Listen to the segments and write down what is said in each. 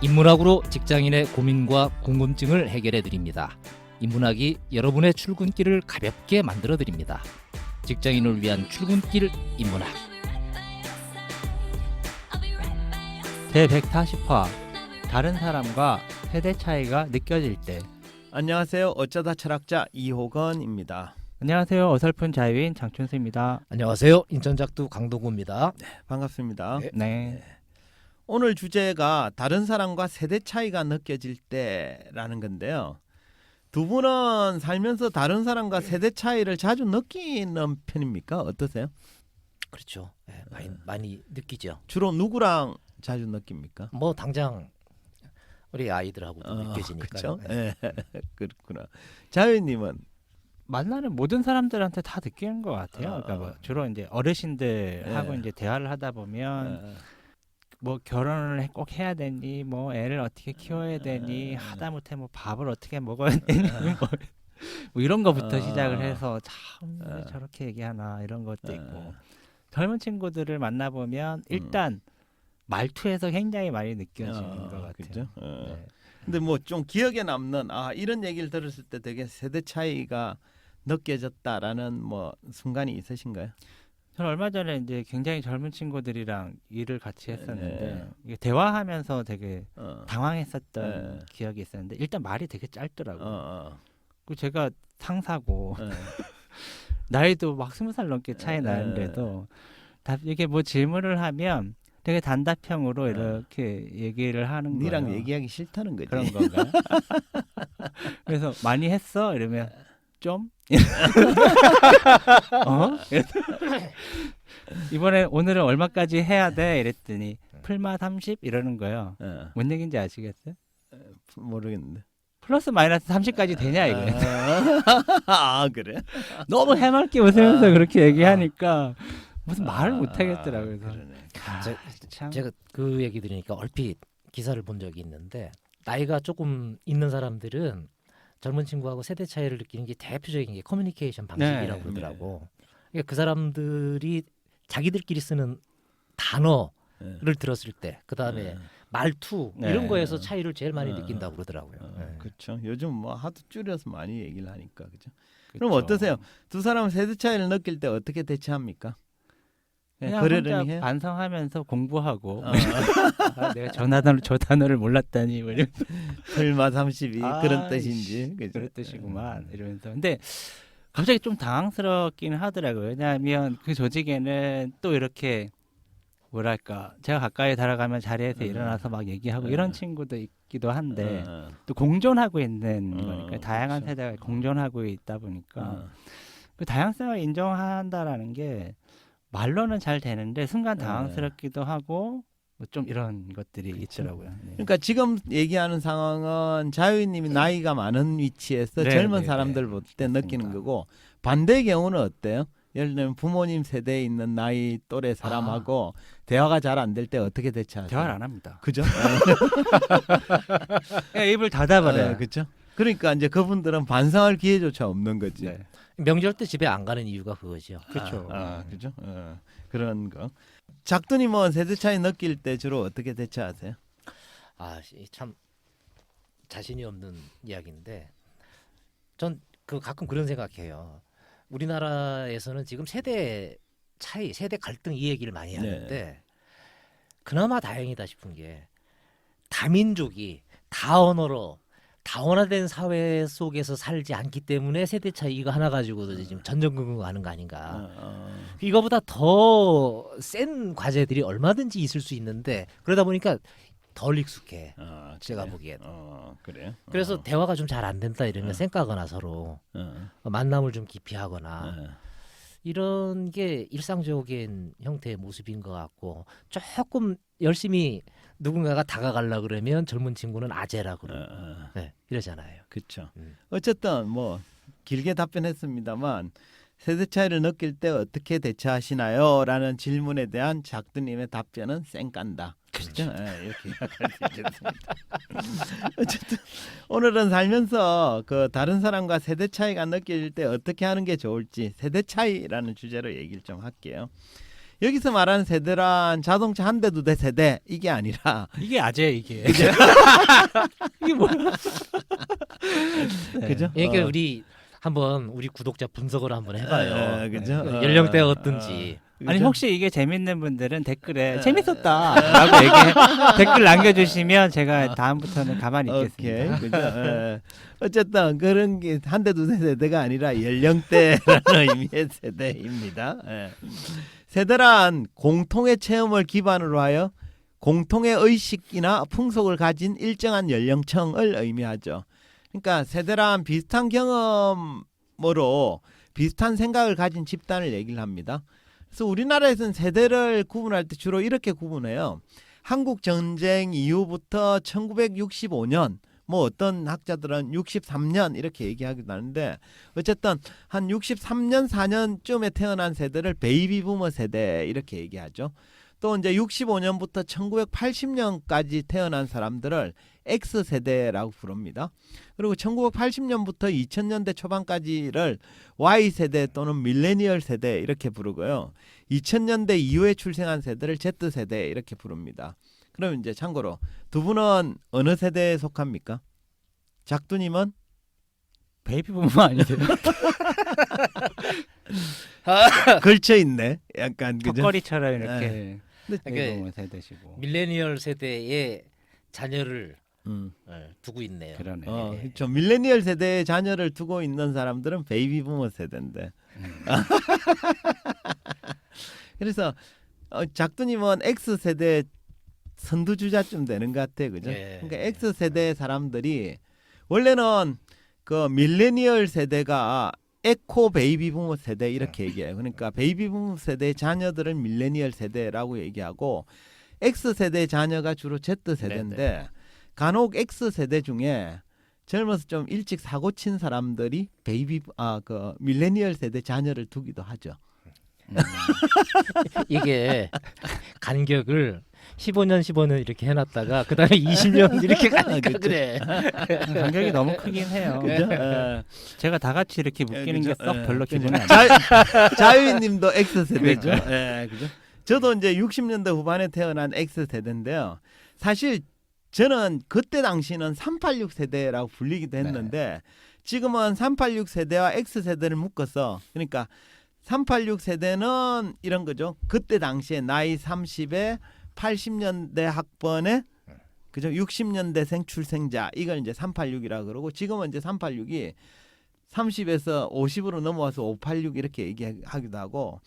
인문학으로 직장인의 고민과 궁금증을 해결해 드립니다. 인문학이 여러분의 출근길을 가볍게 만들어 드립니다. 직장인을 위한 출근길 인문학. 제 140화 다른 사람과 세대 차이가 느껴질 때 안녕하세요. 어쩌다 철학자 이호건입니다. 안녕하세요 어설픈 자유인 장춘수입니다 안녕하세요. 인천작두 강동구입니다. 반갑습니다. 네. 네 오늘 주제가 다른 사람과 세대 차이가 느껴질 때라는 건데요. 두 분은 살면서 다른 사람과 세대 차이를 자주 느끼는 편입니까? 어떠세요? 그렇죠. 네, 많이, 많이 느끼죠. 주로 누구랑 자주 느낍니까? 뭐 당장 우리 아이들하고도 어, 느껴지니까. 그렇죠. 예. 그렇구나. 자유님은 만나는 모든 사람들한테 다 느끼는 것 같아요 어, 그러니까 뭐 어. 주로 이제 어르신들하고 예. 이제 대화를 하다 보면 어, 뭐 결혼을 해- 꼭 해야 되니 뭐 애를 어떻게 키워야 되니 어. 하다못해 뭐 밥을 어떻게 먹어야 되니 뭐, 뭐 이런 거부터 어. 시작을 해서 참왜 어. 저렇게 얘기하나 이런 것도 있고 어. 젊은 친구들을 만나 보면 일단 말투에서 굉장히 많이 느껴지는 어, 것 같아요. 그죠? 어. 네. 근데 뭐 좀 기억에 남는 아 이런 얘기를 들었을 때 되게 세대 차이가 느껴졌다라는 뭐 순간이 있으신가요? 저는 얼마 전에 이제 굉장히 젊은 친구들이랑 일을 같이 했었는데 네. 이게 대화하면서 되게 어. 당황했었던 네. 기억이 있었는데 일단 말이 되게 어, 짧더라고요. 어. 그 제가 상사고 어. 나이도 막 스무 살 넘게 차이 네. 나는데도 답 이게 뭐 질문을 하면 되게 단답형으로 네. 이렇게 얘기를 하는 니랑 거예요. 얘기하기 싫다는 거지. 그런 건가? 그래서 많이 했어 이러면 좀 어? 이번에 오늘은 얼마까지 해야 돼 이랬더니 풀마 30 이러는 거예요. 어, 뭔 얘기인지 아시겠어요? 모르겠는데. 플러스 마이너스 30까지 되냐 이거예요. 아 그래? 너무 해맑게 웃으면서 아. 그렇게 얘기하니까 무슨 말을 아, 못 하겠더라고요. 그래서 그러네. 아, 제- 참. 제가 그 얘기 들으니까 얼핏 기사를 본 적이 있는데 나이가 조금 있는 사람들은 젊은 친구하고 세대 차이를 느끼는 게 대표적인 게 커뮤니케이션 방식이라고 네, 그러더라고. 그러니까 그 사람들이 자기들끼리 쓰는 단어를 예. 들었을 때, 그 다음에 어, 말투 네. 이런 거에서 차이를 제일 많이 어, 느낀다고 그러더라고요. 어, 네. 그렇죠. 요즘 뭐 하도 줄여서 많이 얘기를 하니까 그죠. 그럼 그쵸. 어떠세요? 두 사람 세대 차이를 느낄 때 어떻게 대처합니까? 그냥 그냥 그러려니 혼자 해요? 반성하면서 공부하고 어, 아, 내가 저 단어를 저 단어를 몰랐다니 뭐 설마 32 아, 그런 뜻인지 그죠? 그런 뜻이구만 이러면서 근데 갑자기 좀 당황스럽긴 하더라고요. 왜냐하면 그 조직에는 또 이렇게 뭐랄까 제가 가까이 다가가면 자리에서 음. 일어나서 막 얘기하고 음. 이런 친구도 있기도 한데 어, 또 공존하고 있는 어, 거니까 다양한 그렇죠. 세대가 공존하고 있다 보니까 어, 그 다양성을 인정한다라는 게 말로는 잘 되는데 순간 네. 당황스럽기도 하고 뭐좀 이런 것들이 있더라고요. 네. 그러니까 지금 얘기하는 상황은 자유님이 나이가 많은 위치에서 네, 젊은 네, 사람들 네. 볼때 맞습니다. 느끼는 거고 반대의 경우는 어때요? 예를 들면 부모님 세대에 있는 나이 또래 사람하고 대화가 잘 안 될 때 어떻게 대처하세요? 아. 대화를 안 합니다. 그죠? 그냥 입을 닫아버려요. 어, 그죠? 그러니까 이제 그분들은 반성할 기회조차 없는 거지. 네. 명절 때 집에 안 가는 이유가 그거죠. 그렇죠. 아, 그죠? 어, 그런 거. 작두님은 세대 차이 느낄 때 주로 어떻게 대처하세요? 아, 이참 자신이 없는 이야기인데 전 그 가끔 그런 생각해요. 우리나라에서는 지금 세대 차이, 세대 갈등 이 얘기를 많이 하는데 그나마 다행이다 싶은 게 다민족이 다 언어로 다원화된 사회 속에서 살지 않기 때문에 세대 차이 이거 하나 가지고도 지금 전전긍긍 하는 거 아닌가. 어, 어. 이거보다 더 센 과제들이 얼마든지 있을 수 있는데 그러다 보니까 덜 익숙해. 아, 제가? 보기엔. 어, 그래요. 그래서 어, 대화가 좀 잘 안 된다 이러면 어. 쌩까거나 서로 어, 만남을 좀 기피하거나 어. 이런 게 일상적인 형태의 모습인 것 같고 조금 열심히 누군가가 다가가려 그러면 젊은 친구는 아재라 어, 그러고 어. 네, 이러잖아요. 그렇죠. 음. 어쨌든 뭐 길게 답변했습니다만 세대 차이를 느낄 때 어떻게 대처하시나요? 라는 질문에 대한 작두님의 답변은 쌩깐다. 그렇죠. 예, 이렇게 있겠습니다. 어쨌든 오늘은 살면서 그 다른 사람과 세대 차이가 느껴질 때 어떻게 하는 게 좋을지 세대 차이라는 주제로 얘기를 좀 할게요. 여기서 말하는 세대란 자동차 한대두대 세대 이게 아니라 이게 아재 이게. 이게 뭐야? 네. 그죠? 그러니까 어. 우리 한번 우리 구독자 분석을 한번 해봐요. 예, 그죠? 그 어, 연령대가 어, 어떤지. 아니 그죠? 혹시 이게 재밌는 분들은 댓글에 네. 재밌었다라고 얘기 댓글 남겨주시면 제가 다음부터는 가만히 오케이 있겠습니다. 그죠? 예. 어쨌든 그런 게 한대두대 세대가 아니라 연령대라는 의미의 세대입니다. 예. 세대란 공통의 체험을 기반으로 하여 공통의 의식이나 풍속을 가진 일정한 연령층을 의미하죠. 그러니까 세대란 비슷한 경험으로 비슷한 생각을 가진 집단을 얘기를 합니다. 그래서 우리나라에서는 세대를 구분할 때 주로 이렇게 구분해요. 한국 전쟁 이후부터 1965년 뭐 어떤 학자들은 63년 이렇게 얘기하기도 하는데 어쨌든 한 63년 4년쯤에 태어난 세대를 베이비 부머 세대 이렇게 얘기하죠. 또 이제 65년부터 1980년까지 태어난 사람들을 X 세대라고 부릅니다. 그리고 1980년부터 2000년대 초반까지를 Y 세대 또는 밀레니얼 세대 이렇게 부르고요. 2000년대 이후에 출생한 세대를 Z 세대 이렇게 부릅니다. 그럼 이제 참고로 두 분은 어느 세대에 속합니까? 작두님은 베이비 부모 아니세요? 걸쳐 있네. 약간 그죠? 턱걸이처럼 이렇게 근데- 베이비 부모 세대시고 밀레니얼 세대의 자녀를 음. 어, 두고 있네요. 그러네. 어, 저 밀레니얼 세대의 자녀를 두고 있는 사람들은 베이비 부머 세대인데. 음. 그래서 어, 작두님은 X 세대 선두주자쯤 되는 것 같아, 그죠? 예. 그러니까 X 세대 사람들이 원래는 그 밀레니얼 세대가 에코 베이비 부모 세대 이렇게 얘기해요. 그러니까 베이비 부모 세대의 자녀들을 밀레니얼 세대라고 얘기하고 X 세대 자녀가 주로 Z 세대인데 네, 간혹 X 세대 중에 젊어서 좀 일찍 사고 친 사람들이 베이비 아 그 밀레니얼 세대 자녀를 두기도 하죠. 음. 이게 간격을 15년 15년 이렇게 해놨다가 그 다음에 20년 이렇게 가니까 그쵸. 그래. 간격이 너무 크긴 해요. 그죠? 예. 제가 다 같이 이렇게 묶이는 그죠? 게썩 예, 별로? 기분이 안 자, 자유인님도 X 세대죠. 그러니까. 예, 그죠? 저도 이제 60년대 후반에 태어난 X 세대인데요. 사실 저는 그때 당시는 386 세대라고 불리기도 했는데 지금은 386 세대와 X 세대를 묶어서 그러니까 386 세대는 이런 거죠. 그때 당시에 나이 30에 80년대 학번에 그죠? 60년대생 출생자 이걸 이제 386이라 그러고 지금은 이제 386이 30에서 50으로 넘어와서 586 이렇게 얘기하기도 하고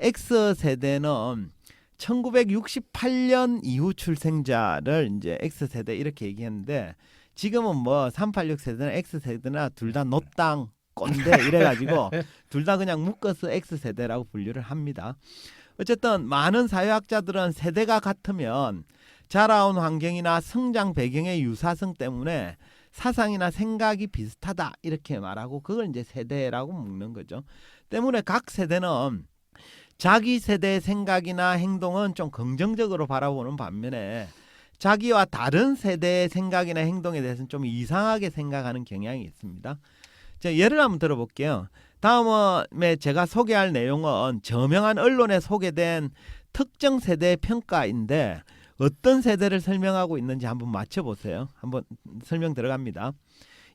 X 세대는 1968년 이후 출생자를 이제 X 세대 이렇게 얘기했는데 지금은 뭐 386 세대나 X 세대나 둘 다 노땅 꼰대 이래가지고 둘 다 그냥 묶어서 X 세대라고 분류를 합니다. 어쨌든 많은 사회학자들은 세대가 같으면 자라온 환경이나 성장 배경의 유사성 때문에 사상이나 생각이 비슷하다 이렇게 말하고 그걸 이제 세대라고 묶는 거죠. 때문에 각 세대는 자기 세대의 생각이나 행동은 좀 긍정적으로 바라보는 반면에 자기와 다른 세대의 생각이나 행동에 대해서는 좀 이상하게 생각하는 경향이 있습니다. 자, 예를 한번 들어볼게요. 다음에 제가 소개할 내용은 저명한 언론에 소개된 특정 세대의 평가인데 어떤 세대를 설명하고 있는지 한번 맞춰보세요. 한번 설명 들어갑니다.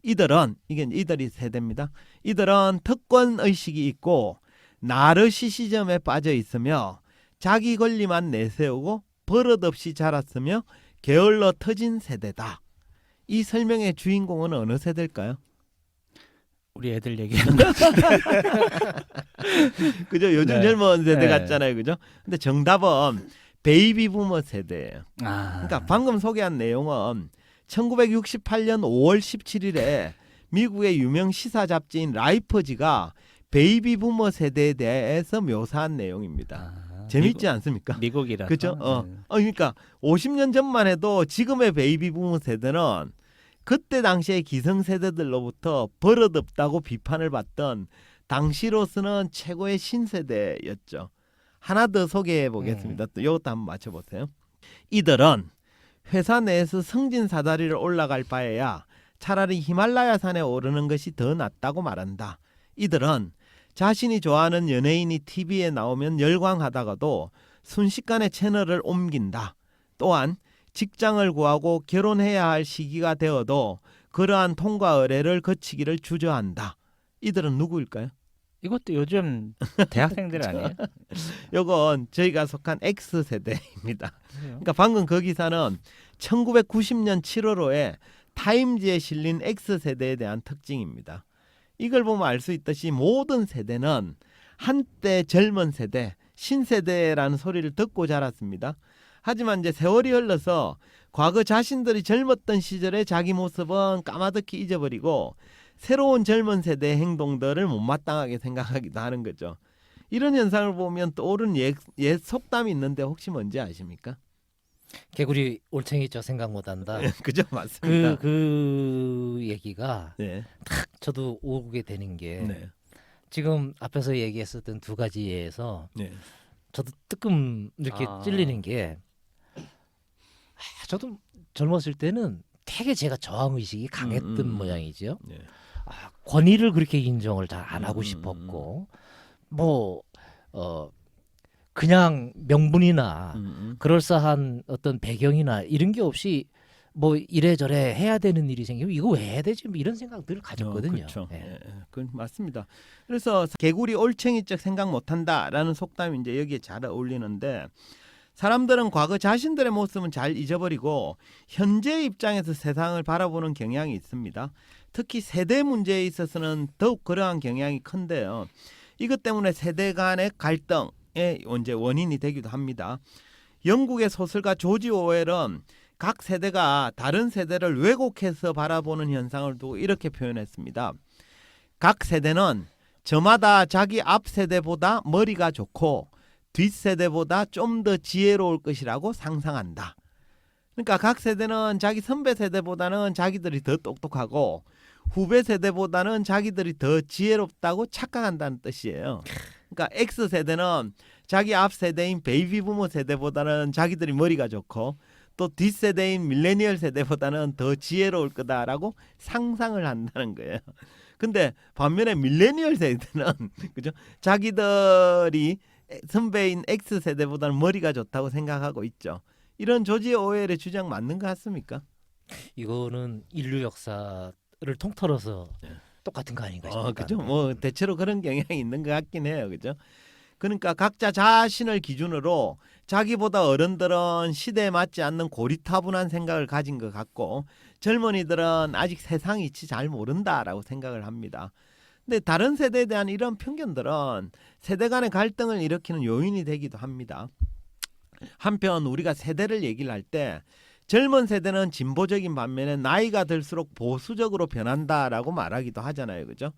이들은 이게 이들이 세대입니다. 이들은 특권 의식이 있고 나르시시즘에 빠져 있으며 자기 권리만 내세우고 버릇없이 자랐으며 게을러 터진 세대다. 이 설명의 주인공은 어느 세대일까요? 우리 애들 얘기하는 거. 그죠? 요즘 네. 젊은 세대 네. 같잖아요. 그죠? 근데 정답은 베이비 부머 세대예요. 아. 그러니까 방금 소개한 내용은 1968년 5월 17일에 미국의 유명 시사 잡지인 라이퍼지가 베이비 부머 세대에 대해서 묘사한 내용입니다. 아, 재밌지 않습니까? 미국, 미국이라서. 그죠? 어. 네. 어, 그러니까 50년 전만 해도 지금의 베이비 부머 세대는 그때 당시의 기성 세대들로부터 버릇없다고 비판을 받던 당시로서는 최고의 신세대였죠. 하나 더 소개해 보겠습니다. 또 이것도 한번 맞춰 보세요. 이들은 회사 내에서 승진 사다리를 올라갈 바에야 차라리 히말라야 산에 오르는 것이 더 낫다고 말한다. 이들은 자신이 좋아하는 연예인이 TV에 나오면 열광하다가도 순식간에 채널을 옮긴다. 또한 직장을 구하고 결혼해야 할 시기가 되어도 그러한 통과 의례를 거치기를 주저한다. 이들은 누구일까요? 이것도 요즘 대학생들 아니에요? 요건 저희가 속한 X 세대입니다. 그러니까 방금 그 기사는 1990년 7월호에 타임지에 실린 X 세대에 대한 특징입니다. 이걸 보면 알 수 있듯이 모든 세대는 한때 젊은 세대, 신세대라는 소리를 듣고 자랐습니다. 하지만 이제 세월이 흘러서 과거 자신들이 젊었던 시절의 자기 모습은 까마득히 잊어버리고 새로운 젊은 세대의 행동들을 못마땅하게 생각하기도 하는 거죠. 이런 현상을 보면 떠오른 옛, 옛 속담이 있는데 혹시 뭔지 아십니까? 개구리 올챙이 저 생각 못한다. 그죠 맞습니다. 그, 그 얘기가 네. 저도 오게 되는 게 네. 지금 앞에서 얘기했었던 두 가지에서 네. 저도 뜨끔 이렇게 아. 찔리는 게 아, 저도 젊었을 때는 되게 제가 저항 의식이 강했던 음, 음, 음. 모양이죠. 네. 아, 권위를 그렇게 인정을 잘 안 하고 음, 음, 싶었고 뭐 어 그냥 명분이나 음, 음. 그럴싸한 어떤 배경이나 이런 게 없이 뭐 이래저래 해야 되는 일이 생기면 이거 왜 해야 되지? 뭐 이런 생각들을 가졌거든요. 어, 그렇죠. 예. 예, 예. 그 맞습니다. 그래서 개구리 올챙이적 생각 못한다라는 속담이 이제 여기에 잘 어울리는데 사람들은 과거 자신들의 모습은 잘 잊어버리고 현재 입장에서 세상을 바라보는 경향이 있습니다. 특히 세대 문제에 있어서는 더욱 그러한 경향이 큰데요. 이것 때문에 세대 간의 갈등의 이제 원인이 되기도 합니다. 영국의 소설가 조지 오웰은 각 세대가 다른 세대를 왜곡해서 바라보는 현상을 두고 이렇게 표현했습니다. 각 세대는 저마다 자기 앞 세대보다 머리가 좋고 뒷 세대보다 좀 더 지혜로울 것이라고 상상한다. 그러니까 각 세대는 자기 선배 세대보다는 자기들이 더 똑똑하고 후배 세대보다는 자기들이 더 지혜롭다고 착각한다는 뜻이에요. 그러니까 X 세대는 자기 앞 세대인 베이비 부모 세대보다는 자기들이 머리가 좋고 또 뒷 세대인 밀레니얼 세대보다는 더 지혜로울 거다라고 상상을 한다는 거예요. 근데 반면에 밀레니얼 세대는 그죠? 자기들이 선배인 X 세대보다는 머리가 좋다고 생각하고 있죠. 이런 조지 오웰의 주장 맞는 것 같습니까? 이거는 인류 역사를 통틀어서 네. 똑같은 거 아닌가 어, 싶습니다. 그죠? 뭐 대체로 그런 경향이 있는 것 같긴 해요, 그죠? 그러니까 각자 자신을 기준으로 자기보다 어른들은 시대에 맞지 않는 고리타분한 생각을 가진 것 같고 젊은이들은 아직 세상 이치 잘 모른다라고 생각을 합니다. 근데 다른 세대에 대한 이런 편견들은 세대 간의 갈등을 일으키는 요인이 되기도 합니다. 한편 우리가 세대를 얘기를 할 때 젊은 세대는 진보적인 반면에 나이가 들수록 보수적으로 변한다라고 말하기도 하잖아요. 그죠?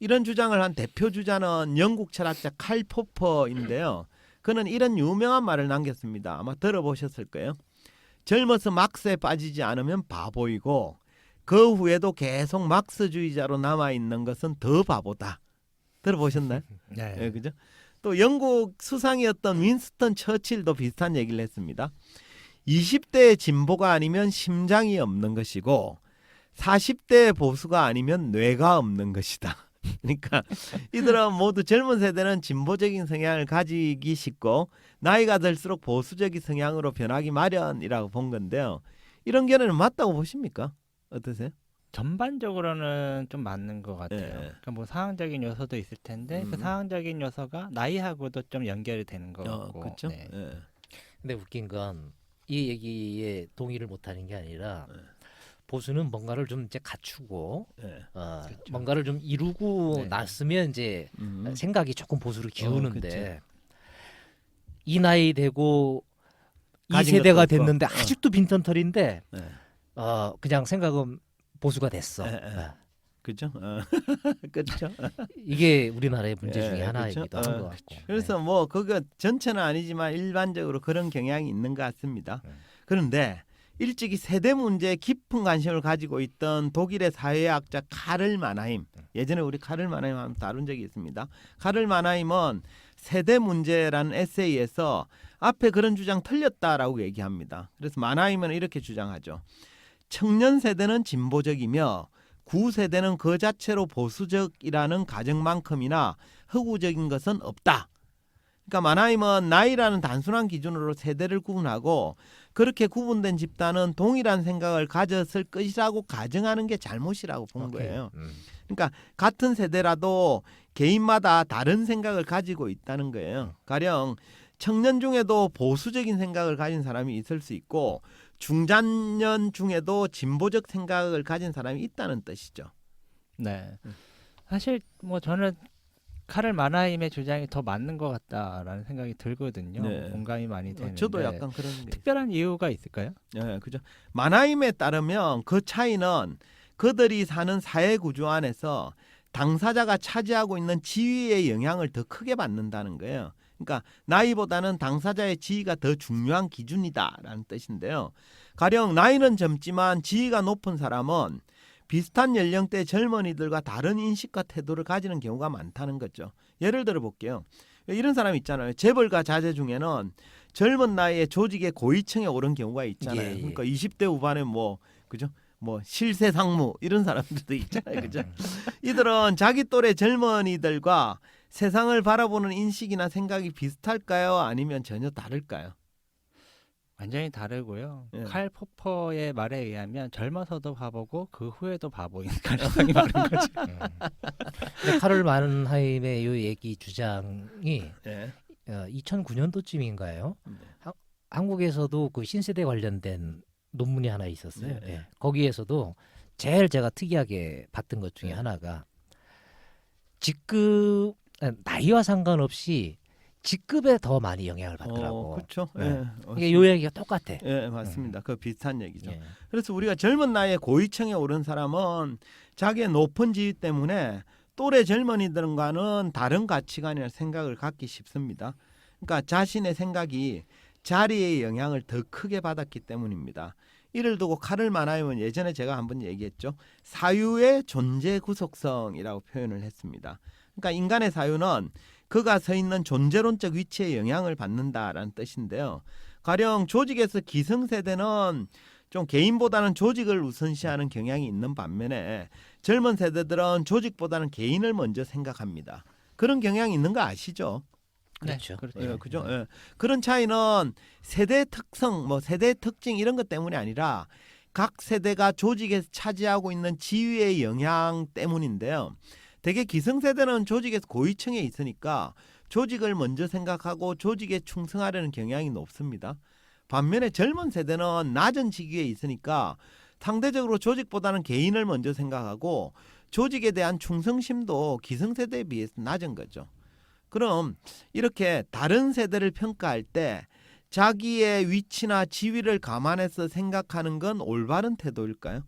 이런 주장을 한 대표 주자는 영국 철학자 칼 포퍼인데요. 그는 이런 유명한 말을 남겼습니다. 아마 들어보셨을 거예요. 젊어서 막스에 빠지지 않으면 바보이고 그 후에도 계속 막스주의자로 남아 있는 것은 더 바보다. 들어보셨나요? 네. 예, 그죠? 또 영국 수상이었던 윈스턴 처칠도 비슷한 얘기를 했습니다. 20대의 진보가 아니면 심장이 없는 것이고 40대의 보수가 아니면 뇌가 없는 것이다. 그러니까 이들은 모두 젊은 세대는 진보적인 성향을 가지기 쉽고 나이가 들수록 보수적인 성향으로 변하기 마련이라고 본 건데요. 이런 견해는 맞다고 보십니까? 어떠세요? 전반적으로는 좀 맞는 것 같아요. 예. 그러니까 뭐 상황적인 요소도 있을 텐데 그 음. 상황적인 요소가 나이하고도 좀 연결이 되는 것 어, 같고. 그렇죠. 네. 예. 근데 웃긴 건 이 얘기에 동의를 못하는 게 아니라 네. 보수는 뭔가를 좀 이제 갖추고 예. 어, 그렇죠. 뭔가를 좀 이루고 네. 났으면 이제 음. 생각이 조금 보수로 기우는데 그쵸. 이 나이 되고 이 가진 세대가 없고. 됐는데 어. 아직도 빈털털인데 예. 어, 그냥 생각은 보수가 됐어. 예, 예. 어. 그죠? 어. 그렇죠. 이게 우리나라의 문제 예, 중에 그쵸? 하나이기도 한 어, 것 같고. 그래서 뭐 그거 전체는 아니지만 일반적으로 그런 경향이 있는 것 같습니다. 네. 그런데 일찍이 세대 문제에 깊은 관심을 가지고 있던 독일의 사회학자 카를 마나임 예전에 우리 카를 마나임 한번 다룬 적이 있습니다. 카를 마나임은 세대 문제라는 에세이에서 앞에 그런 주장 틀렸다라고 얘기합니다. 그래서 마나임은 이렇게 주장하죠. 청년 세대는 진보적이며 구 세대는 그 자체로 보수적이라는 가정만큼이나 허구적인 것은 없다. 그러니까 마나임은 나이라는 단순한 기준으로 세대를 구분하고 그렇게 구분된 집단은 동일한 생각을 가졌을 것이라고 가정하는 게 잘못이라고 본 오케이. 거예요. 음. 그러니까 같은 세대라도 개인마다 다른 생각을 가지고 있다는 거예요. 가령 청년 중에도 보수적인 생각을 가진 사람이 있을 수 있고 중장년 중에도 진보적 생각을 가진 사람이 있다는 뜻이죠. 네. 음. 사실 뭐 저는 카를 마나임의 주장이 더 맞는 것 같다라는 생각이 들거든요. 네. 공감이 많이 되는데 저도 약간 그런 게 특별한 이유가 있을까요? 예, 그죠. 마나임에 따르면 그 차이는 그들이 사는 사회 구조 안에서 당사자가 차지하고 있는 지위의 영향을 더 크게 받는다는 거예요. 그러니까 나이보다는 당사자의 지위가 더 중요한 기준이다라는 뜻인데요. 가령 나이는 젊지만 지위가 높은 사람은 비슷한 연령대 젊은이들과 다른 인식과 태도를 가지는 경우가 많다는 거죠. 예를 들어 볼게요. 이런 사람 있잖아요. 재벌가 자제 중에는 젊은 나이에 조직의 고위층에 오른 경우가 있잖아요. 예, 예. 그러니까 20대 후반에 뭐 그죠? 뭐 실세 상무 이런 사람들도 있잖아요. 그죠? 이들은 자기 또래 젊은이들과 세상을 바라보는 인식이나 생각이 비슷할까요? 아니면 전혀 다를까요? 완전히 다르고요. 예. 칼 포퍼의 말에 의하면 젊어서도 바보고 그 후에도 바보인 가능성이 많은 거죠. 음. 근데 카를 마른하임의 이 얘기 주장이 예. 어, 2009년도쯤인가요? 네. 한국에서도 그 신세대 관련된 논문이 하나 있었어요. 네. 예. 거기에서도 제일 제가 특이하게 봤던 것 중에 네. 하나가 직급 아, 나이와 상관없이 직급에 더 많이 영향을 받더라고. 어, 그렇죠. 네. 예. 이게 요 얘기가 똑같아. 예, 맞습니다. 그 비슷한 얘기죠. 예. 그래서 우리가 젊은 나이에 고위층에 오른 사람은 자기의 높은 지위 때문에 또래 젊은이들과는 다른 가치관이나 생각을 갖기 쉽습니다. 그러니까 자신의 생각이 자리의 영향을 더 크게 받았기 때문입니다. 이를 두고 카를 마나임은 예전에 제가 한번 얘기했죠. 사유의 존재 구속성이라고 표현을 했습니다. 그러니까 인간의 사유는 그가 서 있는 존재론적 위치에 영향을 받는다라는 뜻인데요. 가령 조직에서 기성세대는 좀 개인보다는 조직을 우선시하는 경향이 있는 반면에 젊은 세대들은 조직보다는 개인을 먼저 생각합니다. 그런 경향이 있는 거 아시죠? 그렇죠. 네, 그렇죠. 예, 그죠? 예. 그런 차이는 세대 특성, 뭐 세대 특징 이런 것 때문이 아니라 각 세대가 조직에서 차지하고 있는 지위의 영향 때문인데요. 대개 기성세대는 조직에서 고위층에 있으니까 조직을 먼저 생각하고 조직에 충성하려는 경향이 높습니다. 반면에 젊은 세대는 낮은 직위에 있으니까 상대적으로 조직보다는 개인을 먼저 생각하고 조직에 대한 충성심도 기성세대에 비해서 낮은 거죠. 그럼 이렇게 다른 세대를 평가할 때 자기의 위치나 지위를 감안해서 생각하는 건 올바른 태도일까요?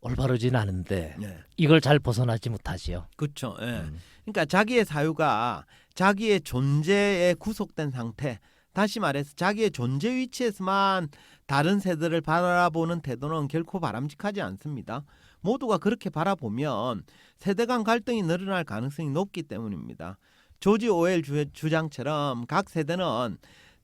올바르진 않은데 네. 이걸 잘 벗어나지 못하지요. 그렇죠. 예. 음. 그러니까 자기의 사유가 자기의 존재에 구속된 상태, 다시 말해서 자기의 존재 위치에서만 다른 세대를 바라보는 태도는 결코 바람직하지 않습니다. 모두가 그렇게 바라보면 세대 간 갈등이 늘어날 가능성이 높기 때문입니다. 조지 오웰 주, 주장처럼 각 세대는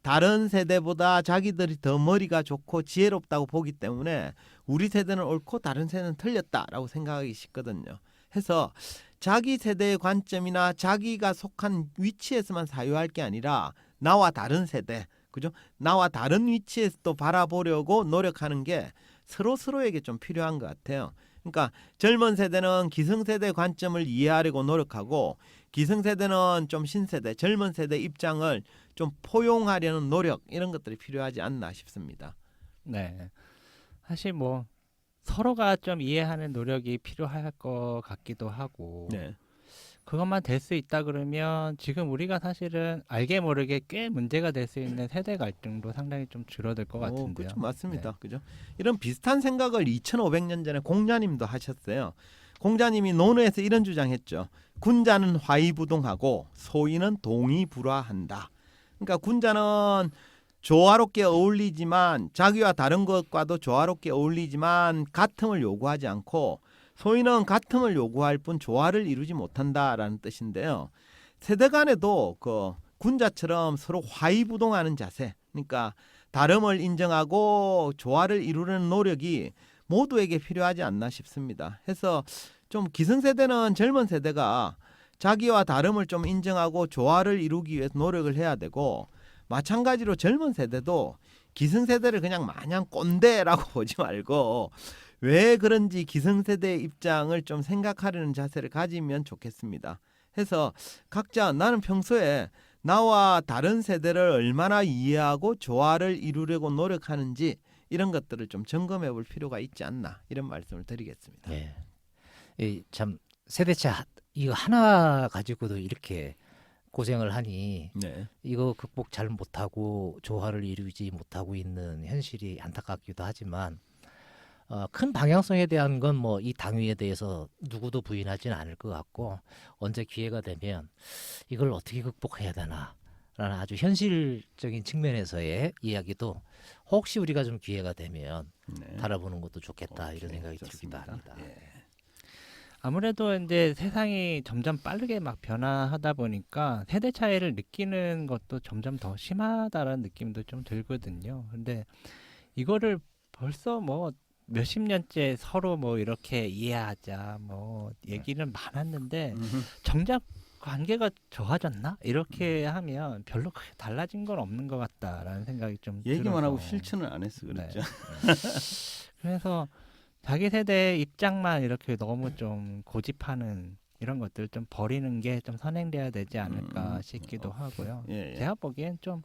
다른 세대보다 자기들이 더 머리가 좋고 지혜롭다고 보기 때문에 우리 세대는 옳고 다른 세대는 틀렸다라고 생각하기 쉽거든요. 해서 자기 세대의 관점이나 자기가 속한 위치에서만 사유할 게 아니라 나와 다른 세대, 그죠? 나와 다른 위치에서 또 바라보려고 노력하는 게 서로 서로에게 좀 필요한 것 같아요. 그러니까 젊은 세대는 기성세대 관점을 이해하려고 노력하고 기성세대는 좀 신세대, 젊은 세대 입장을 좀 포용하려는 노력 이런 것들이 필요하지 않나 싶습니다. 네. 사실 뭐 서로가 좀 이해하는 노력이 필요할 것 같기도 하고 네. 그것만 될 수 있다 그러면 지금 우리가 사실은 알게 모르게 꽤 문제가 될 수 있는 세대 갈등도 상당히 좀 줄어들 것 어, 같은데요. 그렇죠. 맞습니다. 네. 그죠? 이런 비슷한 생각을 2,500년 전에 공자님도 하셨어요. 공자님이 논어에서 이런 주장했죠. 군자는 화이부동하고 소인은 동의불화한다. 그러니까 군자는 조화롭게 어울리지만 자기와 다른 것과도 조화롭게 어울리지만 같음을 요구하지 않고 소인은 같음을 요구할 뿐 조화를 이루지 못한다라는 뜻인데요. 세대 간에도 그 군자처럼 서로 화이부동하는 자세, 그러니까 다름을 인정하고 조화를 이루려는 노력이 모두에게 필요하지 않나 싶습니다. 해서 좀 기성세대는 젊은 세대가 자기와 다름을 좀 인정하고 조화를 이루기 위해서 노력을 해야 되고 마찬가지로 젊은 세대도 기성세대를 그냥 마냥 꼰대라고 보지 말고 왜 그런지 기성세대의 입장을 좀 생각하려는 자세를 가지면 좋겠습니다. 해서 각자 나는 평소에 나와 다른 세대를 얼마나 이해하고 조화를 이루려고 노력하는지 이런 것들을 좀 점검해 볼 필요가 있지 않나 이런 말씀을 드리겠습니다. 예. 이참 세대차 하- 이거 하나 가지고도 이렇게 고생을 하니 네. 이거 극복 잘 못하고 조화를 이루지 못하고 있는 현실이 안타깝기도 하지만 어, 큰 방향성에 대한 건 뭐 이 당위에 대해서 누구도 부인하지는 않을 것 같고 언제 기회가 되면 이걸 어떻게 극복해야 되나 라는 아주 현실적인 측면에서의 이야기도 혹시 우리가 좀 기회가 되면 네. 다뤄보는 것도 좋겠다 이런 오케이, 생각이 들기도 좋습니다. 합니다. 예. 아무래도 이제 세상이 점점 빠르게 막 변화하다 보니까 세대 차이를 느끼는 것도 점점 더 심하다라는 느낌도 좀 들거든요. 근데 이거를 벌써 뭐 몇십 년째 서로 뭐 이렇게 이해하자 뭐 얘기는 많았는데. 정작 관계가 좋아졌나 이렇게 하면 별로 크게 달라진 건 없는 것 같다라는 생각이 좀 얘기만 하고 들어서. 실천을 안 해서 네. 그렇죠. 그래서 자기 세대의 입장만 이렇게 너무 좀 고집하는 이런 것들 좀 버리는 게 좀 선행돼야 되지 않을까 음, 싶기도 어, 하고요. 예, 예. 제가 보기엔 좀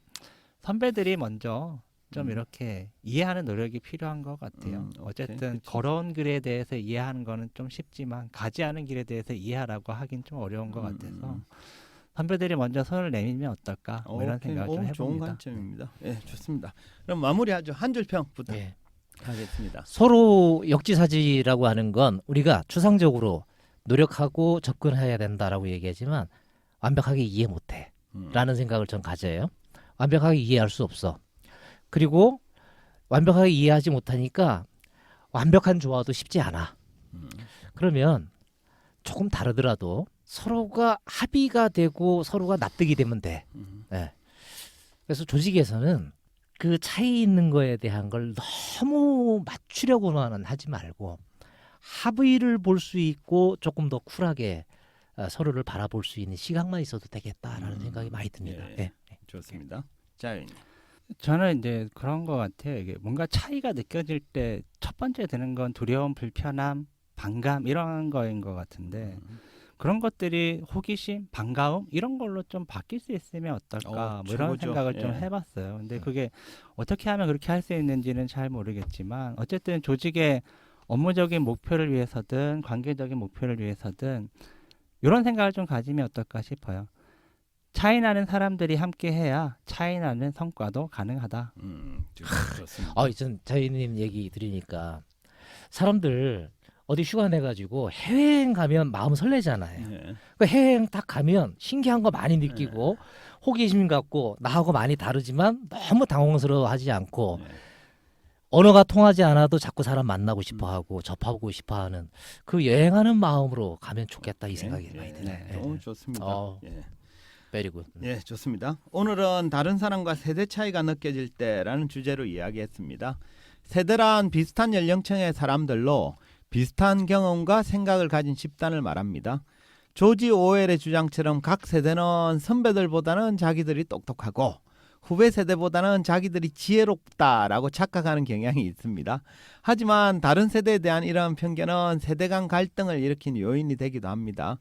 선배들이 먼저 좀 음. 이렇게 이해하는 노력이 필요한 것 같아요. 음, 오케이. 어쨌든 그쵸. 걸어온 길에 대해서 이해하는 거는 좀 쉽지만 가지 않은 길에 대해서 이해하라고 하긴 좀 어려운 것 음, 같아서 음. 선배들이 먼저 손을 내밀면 어떨까 뭐 이런 오케이. 생각을 오, 좀 좋은 해봅니다. 관점입니다. 예, 좋습니다. 그럼 마무리하죠. 한 줄 평부터 예. 하겠습니다. 서로 역지사지라고 하는 건 우리가 추상적으로 노력하고 접근해야 된다라고 얘기하지만 완벽하게 이해 못해 음. 라는 생각을 전 가져요. 완벽하게 이해할 수 없어. 그리고 완벽하게 이해하지 못하니까 완벽한 조화도 쉽지 않아. 음. 그러면 조금 다르더라도 서로가 합의가 되고 서로가 납득이 되면 돼. 음. 예. 그래서 조직에서는 그 차이 있는 거에 대한 걸 너무 맞추려고만 하지 말고 합의를 볼 수 있고 조금 더 쿨하게 어, 서로를 바라볼 수 있는 시각만 있어도 되겠다라는 음, 생각이 많이 듭니다. 예. 예. 좋습니다. 자, 의원님. 저는 이제 그런 것 같아요. 이게 뭔가 차이가 느껴질 때 첫 번째 드는 건 두려움, 불편함, 반감 이런 거인 것 같은데 음. 그런 것들이 호기심, 반가움 이런 걸로 좀 바뀔 수 있으면 어떨까 어, 뭐 이런 최고죠. 생각을 좀 예. 해봤어요. 근데 음. 그게 어떻게 하면 그렇게 할 수 있는지는 잘 모르겠지만 어쨌든 조직의 업무적인 목표를 위해서든 관계적인 목표를 위해서든 이런 생각을 좀 가지면 어떨까 싶어요. 차이 나는 사람들이 함께 해야 차이 나는 성과도 가능하다. 음, 좋- 좋습니다. 아, 전 자이님 얘기 들으니까 사람들 어디 휴가 내가지고 해외여행 가면 마음 설레잖아요. 예. 그 해외여행 딱 가면 신기한 거 많이 느끼고 호기심 갖고 나하고 많이 다르지만 너무 당황스러워하지 않고 예. 언어가 통하지 않아도 자꾸 사람 만나고 싶어하고 접하고 싶어하는 그 여행하는 마음으로 가면 좋겠다 이 생각이 예, 많이 예. 드네요. 네. 너무 좋습니다. 어. 예. 베리굿. 예, 좋습니다. 오늘은 다른 사람과 세대 차이가 느껴질 때라는 주제로 이야기했습니다. 세대란 비슷한 연령층의 사람들로 비슷한 경험과 생각을 가진 집단을 말합니다. 조지 오웰의 주장처럼 각 세대는 선배들보다는 자기들이 똑똑하고 후배 세대보다는 자기들이 지혜롭다라고 착각하는 경향이 있습니다. 하지만 다른 세대에 대한 이러한 편견은 세대 간 갈등을 일으킨 요인이 되기도 합니다.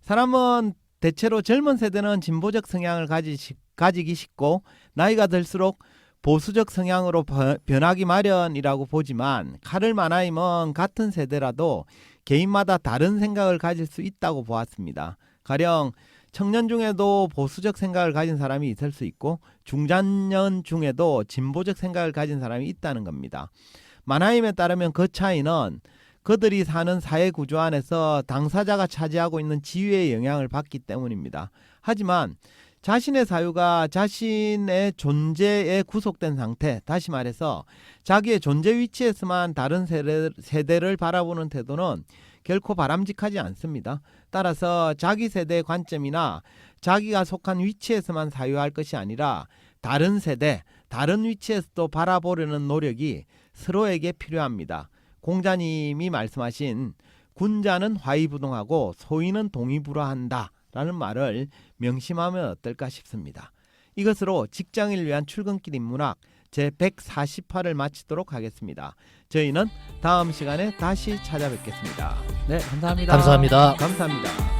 사람은 대체로 젊은 세대는 진보적 성향을 가지, 가지기 쉽고 나이가 들수록 보수적 성향으로 버- 변하기 마련이라고 보지만 카를 마나임은 같은 세대라도 개인마다 다른 생각을 가질 수 있다고 보았습니다. 가령 청년 중에도 보수적 생각을 가진 사람이 있을 수 있고 중장년 중에도 진보적 생각을 가진 사람이 있다는 겁니다. 마나임에 따르면 그 차이는 그들이 사는 사회 구조 안에서 당사자가 차지하고 있는 지위의 영향을 받기 때문입니다. 하지만 자신의 사유가 자신의 존재에 구속된 상태, 다시 말해서 자기의 존재 위치에서만 다른 세대, 세대를 바라보는 태도는 결코 바람직하지 않습니다. 따라서 자기 세대의 관점이나 자기가 속한 위치에서만 사유할 것이 아니라 다른 세대, 다른 위치에서도 바라보려는 노력이 서로에게 필요합니다. 공자님이 말씀하신 군자는 화이부동하고 소인은 동의불화한다. 라는 말을 명심하면 어떨까 싶습니다. 이것으로 직장인을 위한 출근길 인문학 제 148을 마치도록 하겠습니다. 저희는 다음 시간에 다시 찾아뵙겠습니다. 네, 감사합니다. 감사합니다. 감사합니다.